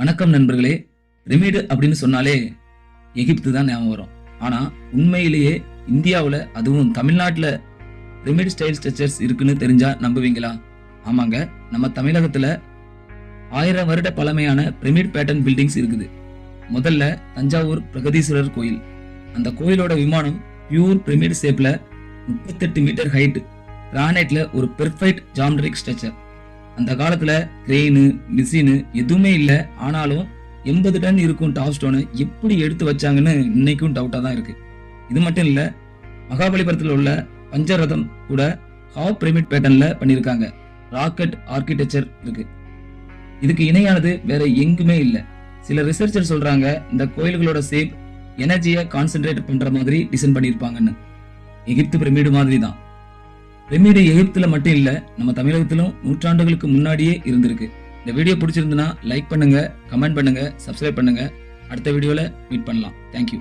வணக்கம் நண்பர்களே. பிரமிடு அப்படின்னு சொன்னாலே எகிப்து தான் ஞாபகம் வரும். ஆனால் உண்மையிலேயே இந்தியாவில் அதுவும் தமிழ்நாட்டில் பிரமிட் ஸ்டைல் ஸ்ட்ரக்சர்ஸ் இருக்குன்னு தெரிஞ்சா நம்புவீங்களா? ஆமாங்க நம்ம தமிழகத்தில் ஆயிரம் வருட பழமையான பிரமிட் பேட்டர்ன் பில்டிங்ஸ் இருக்குது. முதல்ல தஞ்சாவூர் பிரகதீஸ்வரர் கோயில். அந்த கோயிலோட விமானம் பியூர் பிரமிட் ஷேப்பில் முப்பத்தெட்டு மீட்டர் ஹைட் கிரானைட்ல ஒரு பெர்ஃபெக்ட் ஜாமெட்ரிக் ஸ்ட்ரக்சர் அந்த காலத்துல கிரெயின் மிஷினு எதுவுமே இல்லை. ஆனாலும் எண்பது டன் இருக்கும் டாப் ஸ்டோனை எப்படி எடுத்து வச்சாங்கன்னு இன்னைக்கும் டவுட்டாக தான் இருக்கு. இது மட்டும் இல்லை மகாபலிபுரத்தில் உள்ள பஞ்சரதம் கூட ஹாஃப் பிரமிட் பேட்டர்ன்ல பண்ணியிருக்காங்க ராக்கெட் ஆர்கிடெக்சர் இருக்கு. இதுக்கு இணையானது வேற எங்குமே இல்லை. சில ரிசர்ச்சர் சொல்றாங்க இந்த கோயில்களோட சேப் எனர்ஜியை கான்சென்ட்ரேட் பண்ற மாதிரி டிசைன் பண்ணியிருப்பாங்கன்னு எகிப்து பிரமிடு மாதிரி தான். பிரமிடு எகிப்தில் மட்டும் இல்லை நம்ம தமிழகத்திலும் நூற்றாண்டுகளுக்கு முன்னாடியே இருந்திருக்கு. இந்த வீடியோ பிடிச்சிருந்துன்னா லைக் பண்ணுங்க கமெண்ட் பண்ணுங்க சப்ஸ்கிரைப் பண்ணுங்க. அடுத்த வீடியோவில் மீட் பண்ணலாம். தேங்க்யூ